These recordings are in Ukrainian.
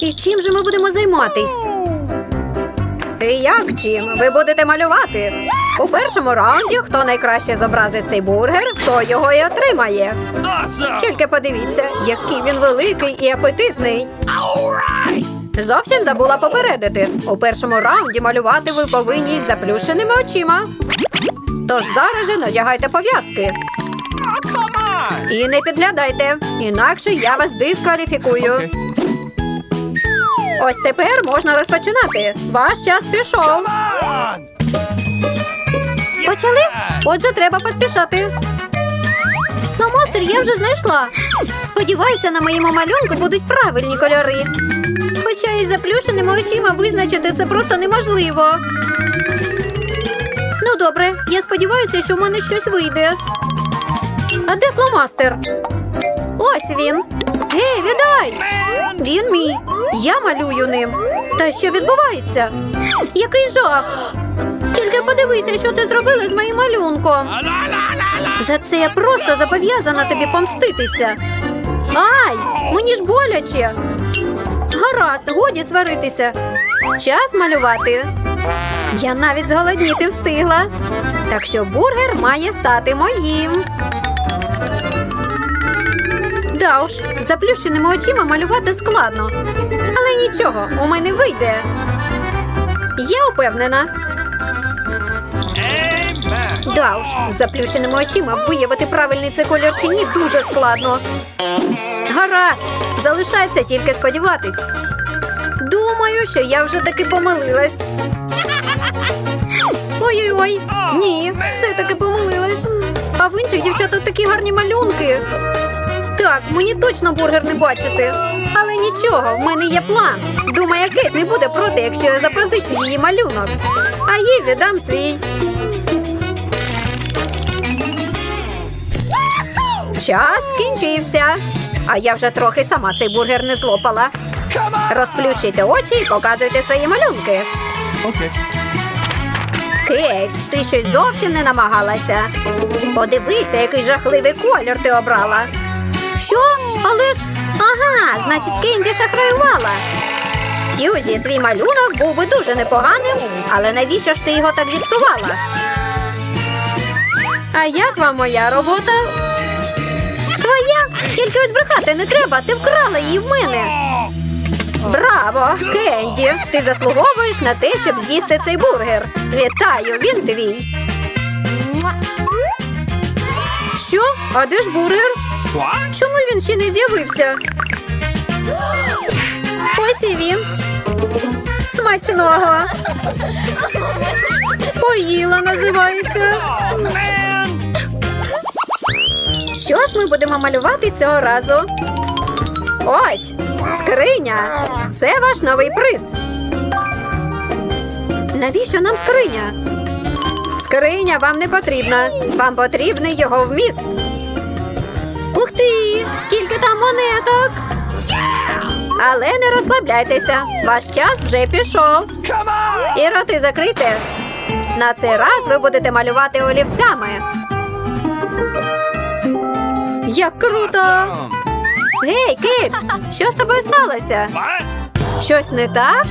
І чим же ми будемо займатись? І як чим? Ви будете малювати? У першому раунді, хто найкраще зобразить цей бургер, хто його і отримає. Тільки подивіться, який він великий і апетитний. Зовсім забула попередити. У першому раунді малювати ви повинні з заплющеними очима. Тож зараз же надягайте пов'язки і не підглядайте, інакше я вас дискваліфікую. Ось тепер можна розпочинати. Ваш час пішов. Почали? Отже, треба поспішати. Фломастер я вже знайшла. Сподіваюся, на моєму малюнку будуть правильні кольори. Хоча із заплющеними очима визначити це просто неможливо. Ну, добре, я сподіваюся, що в мене щось вийде. А де фломастер? Ось він. Гей, віддай! Він мій. Я малюю ним. Та що відбувається? Який жах! Тільки подивися, що ти зробила з моїм малюнком. За це я просто зобов'язана тобі помститися. Ай, мені ж боляче. Гаразд, годі сваритися. Час малювати. Я навіть зголодніти встигла. Так що бургер має стати моїм. Да уж, заплющеними очима малювати складно. Але нічого, у мене вийде. Я упевнена. Да уж, заплющеними очима виявити правильний це колір чи ні дуже складно. Гаразд, залишається тільки сподіватись. Думаю, що я вже таки помилилась. Ой-ой-ой, ні, все-таки помилилась. А в інших дівчаток такі гарні малюнки. Так, мені точно бургер не бачити. Але нічого, в мене є план. Думаю, Кейт не буде проти, якщо я запозичу її малюнок. А їй віддам свій. Час скінчився. А я вже трохи сама цей бургер не злопала. Розплющуйте очі і показуйте свої малюнки. Okay. Кейт, ти щось зовсім не намагалася. Подивися, який жахливий колір ти обрала. Що? Але ж. Ага, значить, Кенді шахраювала. Сьюзі, твій малюнок був би дуже непоганим, але навіщо ж ти його так зіпсувала? А як вам моя робота? Твоя? Тільки ось брехати не треба, ти вкрала її в мене. Браво, Кенді! Ти заслуговуєш на те, щоб з'їсти цей бургер. Вітаю, він твій. Що? А де ж бургер? Чому він ще не з'явився? Ось і він. Смачного. Поїла називається. Oh! Що ж ми будемо малювати цього разу? Ось скриня. Це ваш новий приз. Навіщо нам скриня? Скриня вам не потрібна. Вам потрібний його вміст. Ти! Скільки там монеток! Але не розслабляйтеся. Ваш час вже пішов. І роти закрийте. На цей раз ви будете малювати олівцями. Як круто! Гей, Кейт, що з тобою сталося? Щось не так?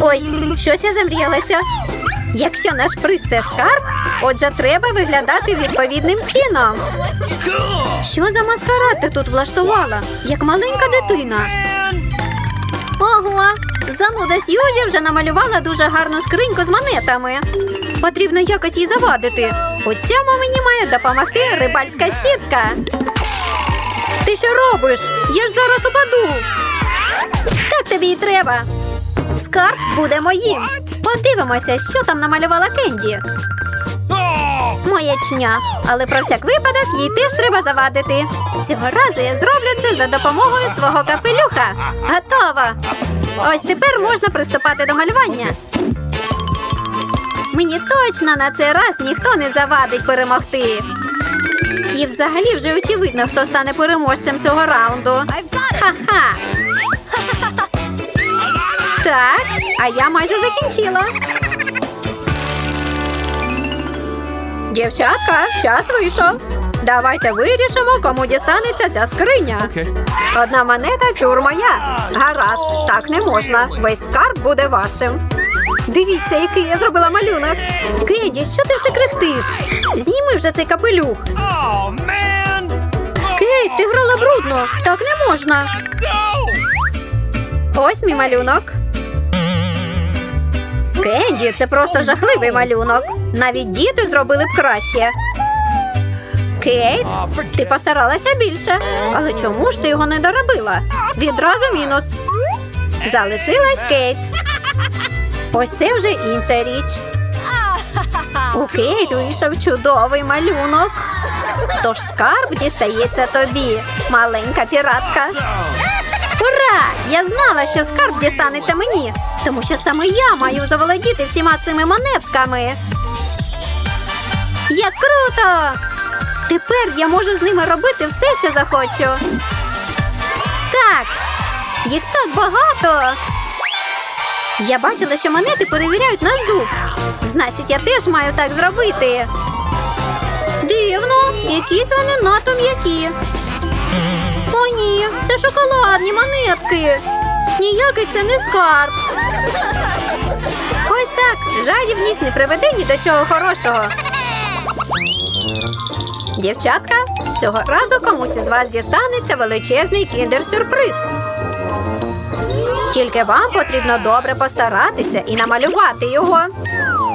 Ой, щось я замріялася. Якщо наш приз це скарб, отже, треба виглядати відповідним чином. Що за маскарад ти тут влаштувала? Як маленька дитина. Ого, зануда Сьюзі вже намалювала дуже гарну скриньку з монетами. Потрібно якось її завадити. У цьому мені має допомогти рибальська сітка. Ти що робиш? Я ж зараз упаду. Так тобі і треба. Скарб буде моїм. Подивимося, що там намалювала Кенді. Маячня. Але про всяк випадок їй теж треба завадити. Цього разу я зроблю це за допомогою свого капелюха. Готова. Ось тепер можна приступати до малювання. Мені точно на цей раз ніхто не завадить перемогти. І взагалі вже очевидно, хто стане переможцем цього раунду. Ха-ха. Так, а я майже закінчила. Дівчатка, час вийшов. Давайте вирішимо, кому дістанеться ця скриня. Okay. Одна монета чур моя. Гаразд, так не можна. Весь скарб буде вашим. Дивіться, який я зробила малюнок. Кеді, що ти все крихтиш? Зніми вже цей капелюх. Oh! Кейт, ти грала брудно. Так не можна. Ось мій малюнок. Кенді, це просто жахливий малюнок. Навіть діти зробили б краще. Кейт, ти постаралася більше. Але чому ж ти його не доробила? Відразу мінус. Залишилась Кейт. Ось це вже інша річ. У Кейт вийшов чудовий малюнок. Тож скарб дістається тобі, маленька піратка. Ура! Я знала, що скарб дістанеться мені, тому що саме я маю заволодіти всіма цими монетками. Як круто! Тепер я можу з ними робити все, що захочу. Так, їх так багато. Я бачила, що монети перевіряють на зуб. Значить, я теж маю так зробити. Дивно, якісь вони надто м'які. Ні, це шоколадні монетки. Ніякий це не скарб. Ось так. Жадібність не приведе ні до чого хорошого. Дівчатка, цього разу комусь із вас дістанеться величезний кіндер-сюрприз. Тільки вам потрібно добре постаратися і намалювати його.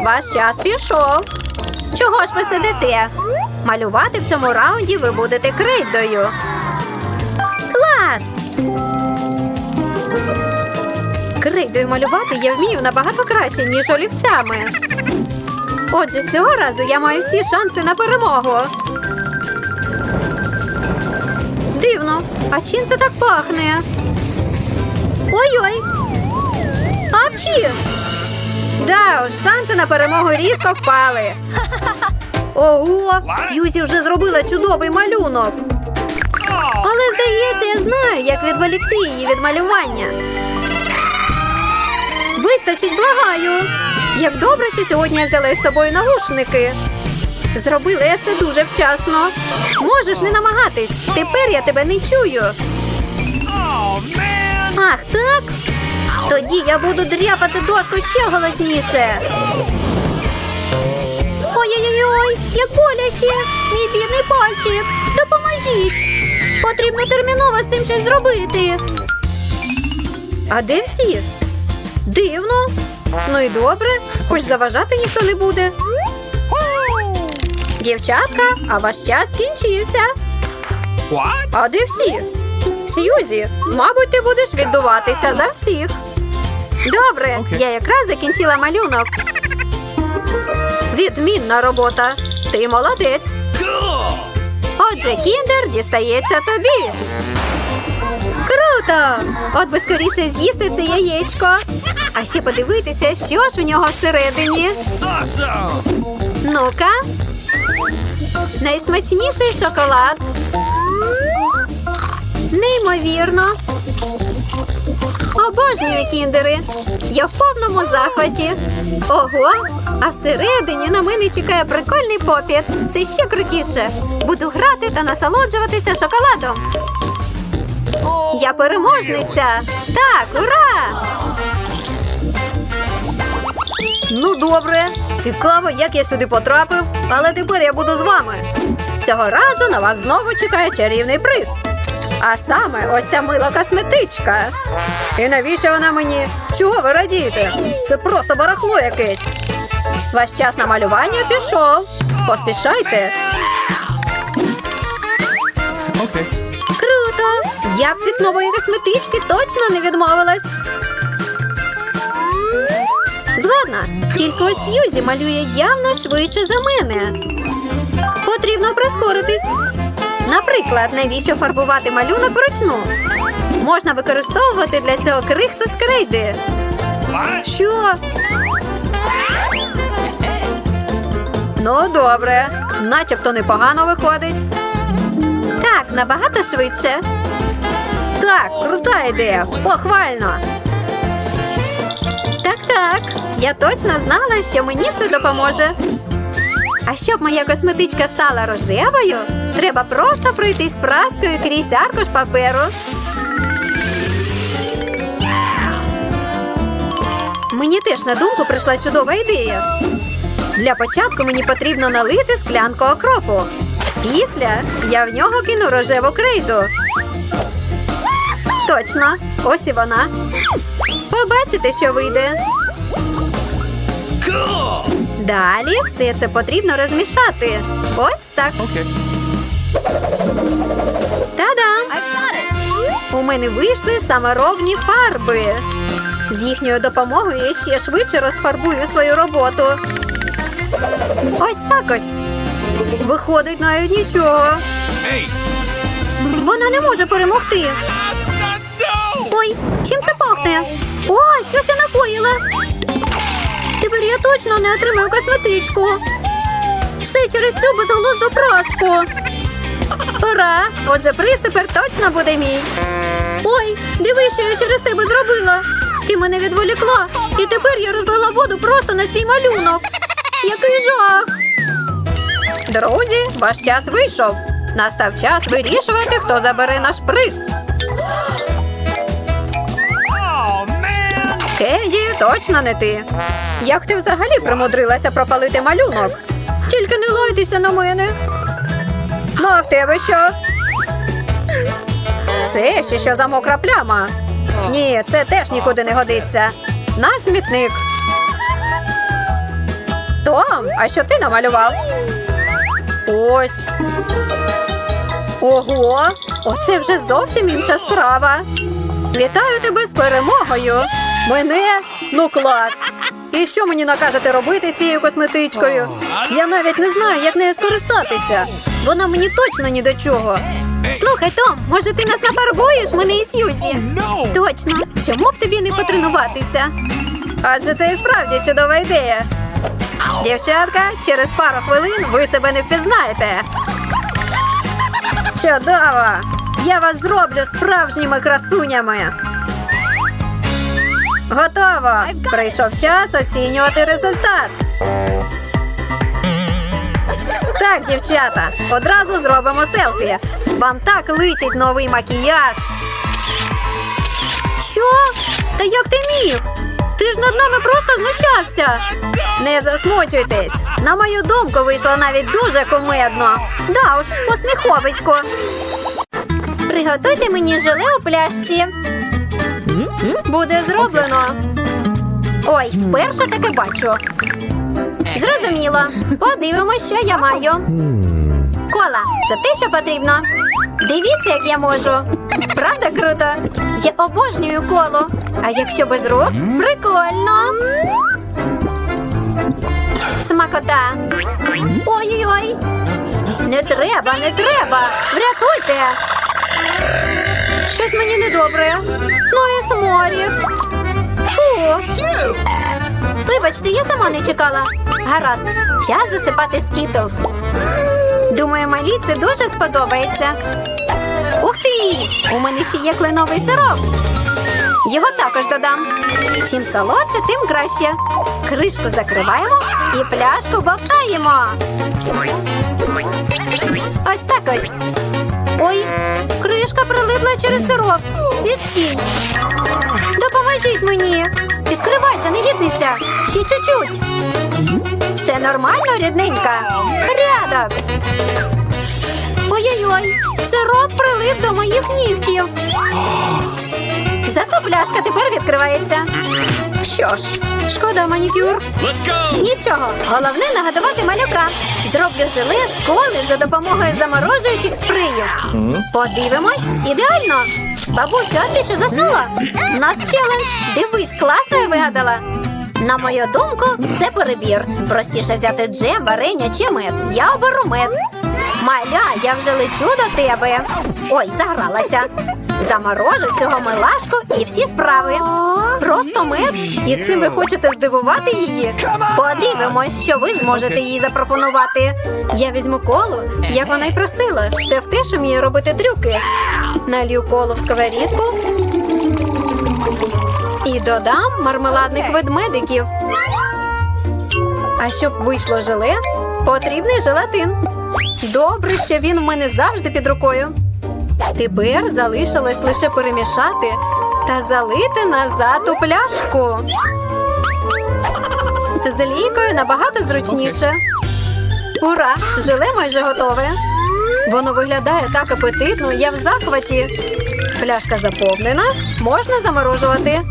Ваш час пішов. Чого ж ви сидите? Малювати в цьому раунді ви будете крейдою. Крейдою малювати я вмію набагато краще, ніж олівцями. Отже, цього разу я маю всі шанси на перемогу. Дивно, а чим це так пахне? Ой-ой! Апчі! Да, шанси на перемогу різко впали. Ого! Сьюзі вже зробила чудовий малюнок. Здається, я знаю, як відволікти її від малювання. Вистачить, благаю. Як добре, що сьогодні я взяла із собою навушники. Зробила я це дуже вчасно. Можеш не намагатись. Тепер я тебе не чую. Ах, так? Тоді я буду дряпати дошку ще голосніше. Ой-ой-ой, як боляче! Мій бідний пальчик! Допоможіть! Потрібно терміново з цим щось зробити. А де всі? Дивно. Ну і добре, хоч заважати ніхто не буде. Дівчатка, а ваш час скінчився. What? А де всі? Сьюзі, мабуть, ти будеш віддуватися за всіх. Добре, Окей. я якраз закінчила малюнок. Відмінна робота. Ти молодець. Отже, кіндер дістається тобі. Круто! От би скоріше з'їсти це яєчко. А ще подивитися, що ж у нього всередині. Ну-ка. Найсмачніший шоколад. Неймовірно. Обожнюю кіндери. Я в повному захваті. Ого! А всередині на мене чекає прикольний попіт. Це ще крутіше. Буду грати та насолоджуватися шоколадом. Я переможниця. Так, ура! Ну, добре. Цікаво, як я сюди потрапив, але тепер я буду з вами. Цього разу на вас знову чекає чарівний приз. А саме ось ця мила косметичка. І навіщо вона мені? Чого ви радієте? Це просто барахло якесь. Ваш час на малювання пішов. Поспішайте. Okay. Круто! Я б від нової косметички точно не відмовилась. Згодна, тільки ось Юзі малює явно швидше за мене. Потрібно прискоритись. Наприклад, навіщо фарбувати малюнок вручну? Можна використовувати для цього крихту з крейди. Що? Ну, добре. Начебто непогано виходить. Так, набагато швидше. Так, крута ідея. Похвально. Так, так. Я точно знала, що мені це допоможе. А щоб моя косметичка стала рожевою, Треба просто пройтись праскою крізь аркуш паперу. Мені теж на думку прийшла чудова ідея. Для початку мені потрібно налити склянку окропу. Після я в нього кину рожеву крейду. Точно, ось і вона. Побачите, що вийде. Далі все це потрібно розмішати. Ось так. Okay. Та-дам! У мене вийшли саморобні фарби. З їхньою допомогою я ще швидше розфарбую свою роботу. Ось так ось. Виходить навіть нічого. Вона не може перемогти. Ой, чим це пахне? О, що ж я накоїла? Тепер я точно не отримаю косметичку. Все через цю безглузду праску. Ура! Отже, приз тепер точно буде мій. Ой, диви, що я через тебе зробила. Ти мене відволікла, і тепер я розлила воду просто на свій малюнок. Який жах! Друзі, ваш час вийшов. Настав час вирішувати, хто забере наш приз. Oh man. Кенді, точно не ти. Як ти взагалі примудрилася пропалити малюнок? Тільки не лайтеся на мене. Ну, а в тебе що? Це ще що за мокра пляма? Ні, це теж нікуди не годиться. На смітник. Том, а що ти намалював? Ось. Ого, оце вже зовсім інша справа. Вітаю тебе з перемогою. Мене? Ну клас. І що мені накажете робити з цією косметичкою? Я навіть не знаю, як нею скористатися. Вона мені точно ні до чого. Слухай, Том, може ти нас нафарбуєш мене і Сьюзі? Точно, чому б тобі не потренуватися? Адже це і справді чудова ідея. Дівчатка, через пару хвилин ви себе не впізнаєте. Чудово! Я вас зроблю справжніми красунями. Готово! Прийшов час оцінювати результат. Так, дівчата, одразу зробимо селфі. Вам так личить новий макіяж. Що? Та як ти міг? Ти ж над нами просто знущався. Не засмучуйтесь. На мою думку, вийшло навіть дуже кумедно. Да уж, посміховисько. Приготуйте мені желе у пляшці. Буде зроблено. Ой, вперше таке бачу. Зрозуміло. Подивимось, що я маю. Кола, це те, що потрібно. Дивіться, як я можу. Правда круто? Я обожнюю коло. А якщо без рук, прикольно. Смакота. Ой-ой-ой. Не треба, не треба. Врятуйте. Щось мені недобре. Ну і сморід. Фу. Вибачте, я сама не чекала. Гаразд, час засипати скітлс. Думаю, малі це дуже сподобається. У мене ще є кленовий сироп. Його також додам. Чим солодше, тим краще. Кришку закриваємо і пляшку бовтаємо. Ось так ось. Ой, кришка прилипла через сироп. Відстінь. Допоможіть мені. Відкривайся, невідниця. Ще чуть-чуть. Все нормально, рідненька. Порядок. Ой-ой-ой, сироп прилип до моїх нігтів. Зато пляшка тепер відкривається. Що ж, шкода манікюр. Let's go. Нічого, головне нагадувати малюка. Зроблю желе з коли за допомогою заморожуючих спреїв. Подивимось, ідеально. Бабусю, а ти що заснула? У нас челендж. Дивись, класно я вигадала. На мою думку, це перебір. Простіше взяти джем, варення чи мед. Я оберу мед. Маля, я вже лечу до тебе. Ой, загралася. Заморожу цього милашку і всі справи. Просто мед. І цим ви хочете здивувати її? Подивимось, що ви зможете їй запропонувати. Я візьму колу, як вона й просила. Шеф теж уміє робити трюки. Налью колу в сковорідку і додам мармеладних ведмедиків. А щоб вийшло желе, потрібний желатин. Добре, що він у мене завжди під рукою. Тепер залишилось лише перемішати та залити назад у пляшку. З лійкою набагато зручніше. Ура! Желе майже готове. Воно виглядає так апетитно, я в захваті. Пляшка заповнена, можна заморожувати.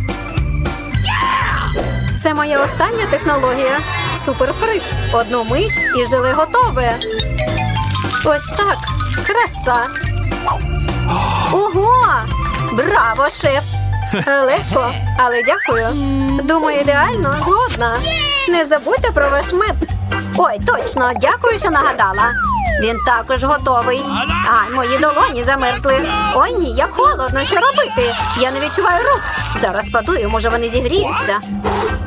Це моя остання технологія. Суперфриз. Одну мить і желе готове. Ось так. Краса. Ого! Браво, шеф! Легко, але дякую. Думаю, ідеально згодна. Не забудьте про ваш мед. Ой, точно, дякую, що нагадала. Він також готовий. Ай, мої долоні замерзли. Ой, ні, як холодно, що робити? Я не відчуваю рук. Зараз подую, може вони зігріються.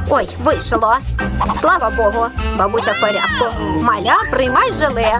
Ой, вийшло. Слава Богу, бабуся в порядку. Маля, приймай желе.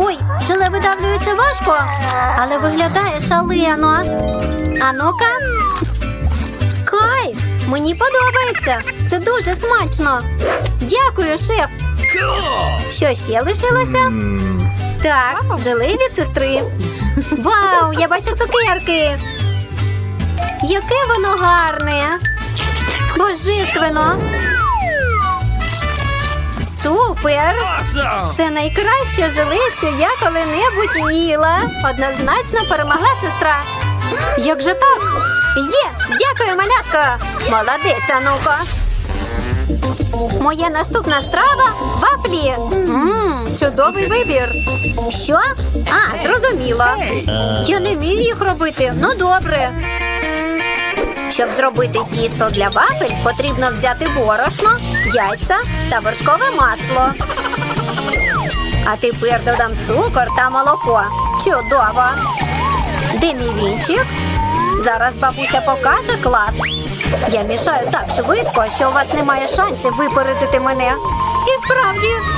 Ой, желе видавлюється важко, але виглядає шалено. А ну-ка. Кайф! Мені подобається. Це дуже смачно. Дякую, шеф. Що ще лишилося? Так, желе від сестри. Вау, я бачу цукерки. Яке воно гарне. Божественно. Супер! Awesome. Це найкраще желе, що я коли-небудь їла. Однозначно перемогла сестра. Як же так? Є! Дякую, малятка! Молодець, Ануко! Моя наступна страва вафлі. Мм, чудовий вибір. Що? А, зрозуміло. Я не вмію їх робити. Ну добре. Щоб зробити тісто для вафель, потрібно взяти борошно, яйця та вершкове масло. А тепер додам цукор та молоко. Чудово! Де мій вінчик? Зараз бабуся покаже клас. Я мішаю так швидко, що у вас немає шансів випередити мене. І справді,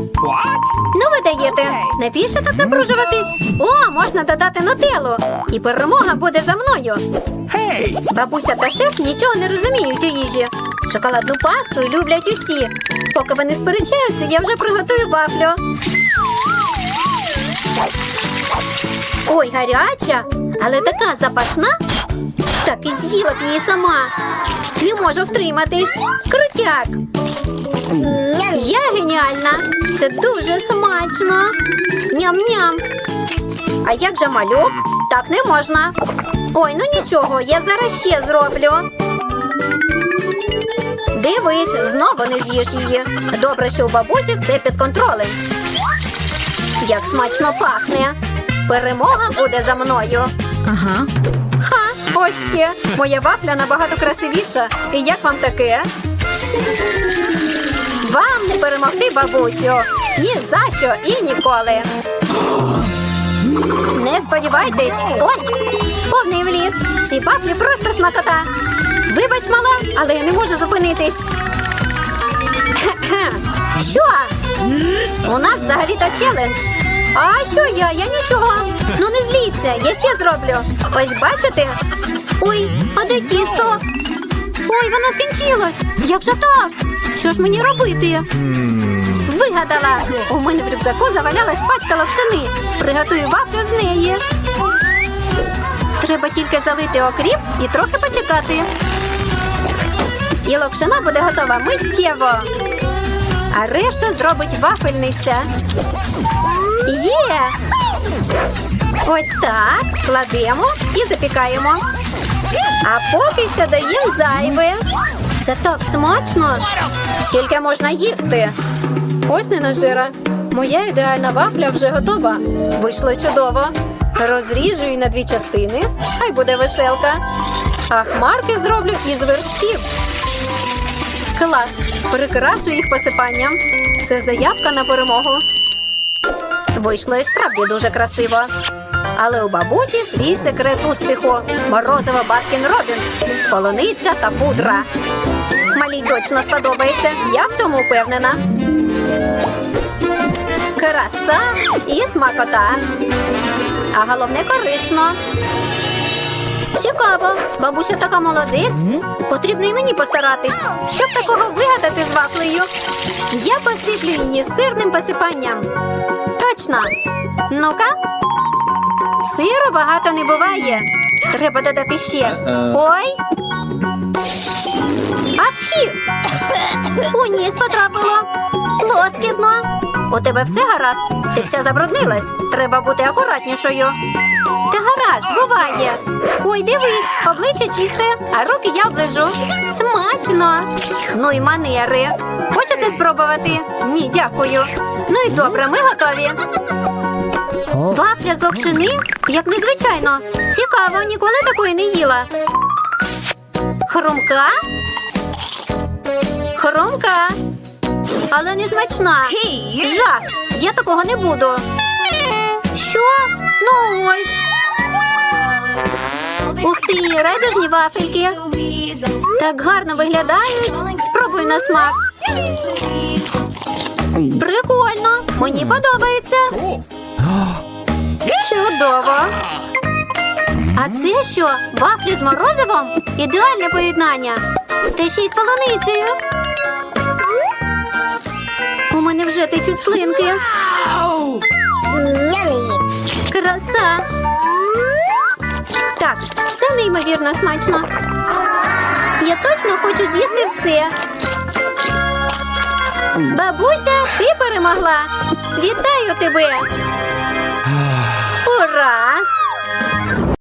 What? Ну, ви даєте. Навіщо так напружуватись? О, можна додати нутеллу. І перемога буде за мною. Hey. Бабуся та шеф нічого не розуміють у їжі. Шоколадну пасту люблять усі. Поки вони сперечаються, я вже приготую вафлю. Ой, гаряча, але така запашна. Так і з'їла б її сама. Не можу втриматись. Крутяк. Я геніальна. Це дуже смачно. Ням-ням. А як же малюк? Так не можна. Ой, ну нічого, я зараз ще зроблю. Дивись, знову не з'їш її. Добре, що у бабусі все під контролем. Як смачно пахне. Перемога буде за мною. Ага. Ха, ось ще. Моя вафля набагато красивіша. І як вам таке? Вам не перемогти, бабусю. Ні за що і ніколи. Не сподівайтесь. Ой, повний вліт. Ці вафлі просто смакота. Вибач, мала, але я не можу зупинитись. Що? У нас взагалі-то челендж. А що я? Я нічого. Ну не зліться, я ще зроблю. Ось бачите? Ой, а де тісто? Ой, воно скінчилось. Як же так? Що ж мені робити? Вигадала. У мене в рюкзаку завалялась пачка локшини. Приготую вафлю з неї. Треба тільки залити окріп і трохи почекати. І локшина буде готова миттєво. А решту зробить вафельниця. Є! Ось так. Кладемо і запікаємо. А поки що даємо зайве. Це так смачно. Скільки можна їсти? Ось не нажира. Моя ідеальна вафля вже готова. Вийшло чудово. Розріжу її на дві частини. Хай буде веселка. А хмарки зроблю із вершків. Клас! Прикрашу їх посипанням. Це заявка на перемогу. Вийшло і справді дуже красиво. Але у бабусі свій секрет успіху. Морозиво Баскін Робінс, полуниця та пудра. Малій точно сподобається. Я в цьому впевнена. Краса і смакота. А головне корисно. Цікаво, бабуся така молодець. Потрібно і мені постаратись, щоб такого вигадати з вафлею. Я посиплю її сирним посипанням. Точно. Ну-ка. Сиру багато не буває. Треба додати ще. Ой. Апчі! У ніс потрапило. Лоскітно. У тебе все гаразд? Ти вся забруднилась. Треба бути акуратнішою. Та гаразд, буває. Ой, дивись, обличчя чисте, а руки я оближу. Смачно. Ну і манери. Хочете спробувати? Ні, дякую. Ну і добре, ми готові. Вафля з локшини? Як незвичайно. Цікаво, ніколи такої не їла. Хрумка? Хрумка. Але не смачна. Жах! Я такого не буду. Що? Ну ось. Ух ти, райдужні вафельки. Так гарно виглядають. Спробуй на смак. Прикольно. Мені подобається. Чудово. А це що? Вафлі з морозивом? Ідеальне поєднання. Та ще й з полуницею. У мене вже течуть слинки. Краса. Так, це неймовірно смачно. Я точно хочу з'їсти все. Бабуся, ти перемогла. Вітаю тебе. Ура!